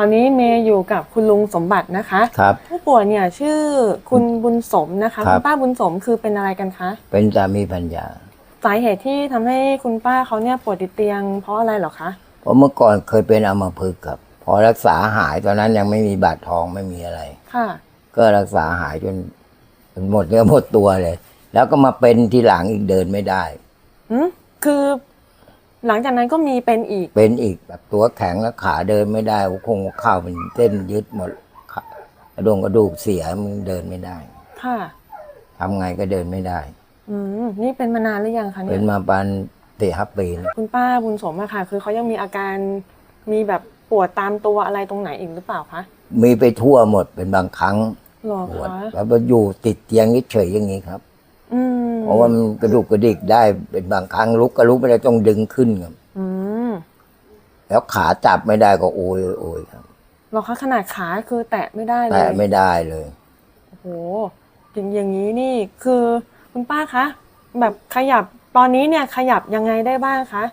ตอนนี้เมย์อยู่กับคุณลุงสมบัตินะคะ ครับ ผู้ป่วยเนี่ยชื่อคุณบุญสมนะคะครับ คุณป้าบุญสมคือเป็นอะไรกันคะเป็นสามีพัญญาสาเหตุที่ทำให้คุณป้าเขาเนี่ยป่วยติดเตียง เพราะอะไรเหรอคะเพราะเมื่อก่อนเคยเป็นอัมพฤกษ์ครับ พอรักษาหายตอนนั้นยังไม่มีบาดทองไม่มีอะไร ค่ะ ก็รักษาหายจนจนหมดเนื้อหมดตัวเลย แล้วก็มาเป็นที่หลังอีกเดินไม่ได้ อืมคือ หลังจากนั้นก็มีเป็นอีก เป็นอีกแบบตัวแข็งแล้วขาเดินไม่ได้หัวคงหัวเข่าเป็นเส้นยึดหมดขากระดงกระดูกเสียมันเดินไม่ได้ค่ะ ทำไงก็เดินไม่ได้ อืมนี่เป็นมานานหรือยังคะเป็เนี่นยมาปานสี่ห้าปีแล้วคุณป้าบุญสมอะค่ะ คือเขายังมีอาการมีแบบปวดตามตัวอะไรตรงไหนอีกหรือเปล่าคะมีไปทั่วหมดเป็นบางครั้งหรอปวดคะแล้วก็อยู่ติดเตียงเฉยๆอย่างนี้ครับอืม เพราะว่ามันกระดูกกระดิกได้เป็นบางครั้งลุกก็ลุกไม่ได้ต้องดึงขึ้นครับอืมแล้วขาจับไม่ได้ก็โอยโอยครับหรอคะขนาดขาคือแตะไม่ได้เลยแต่ไม่ได้เลยโอ้โหอย่างอย่างนี้นี่คือคุณป้าคะแบบขยับตอนนี้เนี่ยขยับยังไงได้บ้างคะ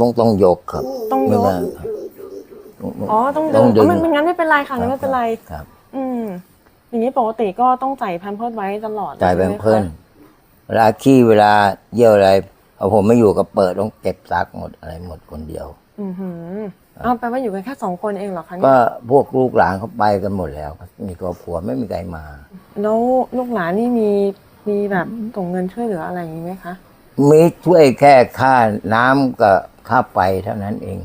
ต้องต้องยกครับ ต้องยกไม่ได้ครับอ๋อต้องดึต้องงดึงอ๋อมันมันงั้นไม่เป็นไรค่ะงั้นไม่เป็นไรครับ อืมอย่างนี้ปกติก็ต้องใส่แพมเพิร์สไว้ตลอดจ่ายแบใช่งไหมเพิ่นคะ เวลาขี้เวลาเยี่ยวอะไรเอาผมไม่อยู่ก็เปิดต้องเก็บซักหมดอะไรหมดคนเดียว อือหืออ้าวแปลว่าอยู่กันแค่สองคนเองเหรอคะเนี่ก็ยพวกลูกหลานเขาไปกันหมดแล้วครับมีครอบครัวไม่มีใครมา แล้วลูกหลานนี่มีมีแบบส่งเงินช่วยเหลืออะไรอย่างนี้ไหมคะ มีช่วยแค่ค่าน้ำกับค่าไฟเท่านั้นเอง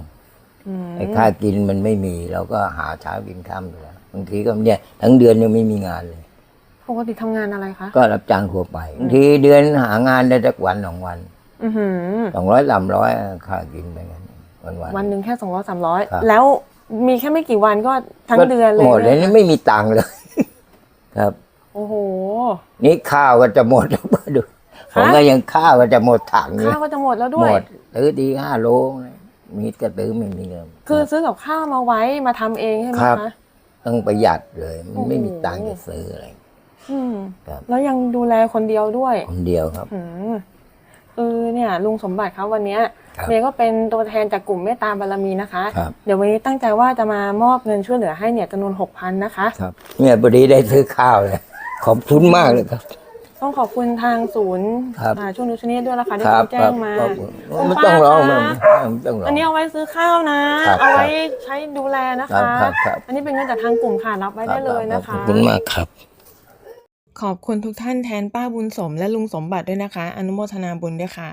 อืมไอ้ค่ากินมันไม่มีเราก็หาเช้ากินค่ำอยู่แล้วบางทีก็เนี่ยทั้งเดือนยังไม่มีงานเลย ปกติทำงานอะไรคะ ก็รับจ้างทั่วไปบางทีเดือนหางานได้สักวันสองวันอือหือ สองร้อยสามร้อยค่ากินไปกันวันวัน วันหนึ่งแค่สองร้อยสามร้อยครับ แล้วมีแค่ไม่กี่วันก็ทั้งเดือนเลยหมดเลยนะนี่ไม่มีตังค์เลย ครับ โอ้โห นี่ข้าวก็จะหมดแล้วมาดูผมก็ยังข้าวก็จะหมดถังเลยข้าวก็จะหมดแล้วหด้วมยดซื้อดีห้าโลเลยมีดก็ซื้อไม่มีเงิน คือซื้อกับข้าวมาไว้มาทำเองใช่ไหมครับ คะ ต้องประหยัดเลย มันไม่มีโอ้โหตังค์จะซื้ออะไร อืมครับ แล้วยังดูแลคนเดียวด้วยคนเดียวครับ อืมคือเนี่ย ลุงสมบัติครับวันเนี้ยครับเมย์ก็เป็นตัวแทนจากกลุ่มเมตตาบารมีนะคะ ครับ เดี๋ยววันนี้ตั้งใจว่าจะมามอบเงินช่วยเหลือให้เนี่ยจำนวนหกพันนะคะ ครับเนี่ยพอดีได้ซื้อข้าวเลยขอบคุณมากเลยครับ ต้องขอบคุณทางศูนย์ครับ อ่าช่วงนุชเนตด้วยนะคะที่ครับเขาแจ้ครังมาครับคุณไม่ป้าต้องร้องคะไม่ต้องร้อง อันนี้เอาไว้ซื้อข้าวนะ ครับเอาไว้ใช้ดูแลนะครัคะ บครับครับ อันนี้เป็นเงินจากทางกลุ่มค่ะรับไว้ได้เลยนะขคะอบคุณมากครับ ขอบคุณทุกท่านแทนป้าบุญสมและลุงสมบัติด้วยนะคะ อนุโมทนาบุญด้วยค่ะ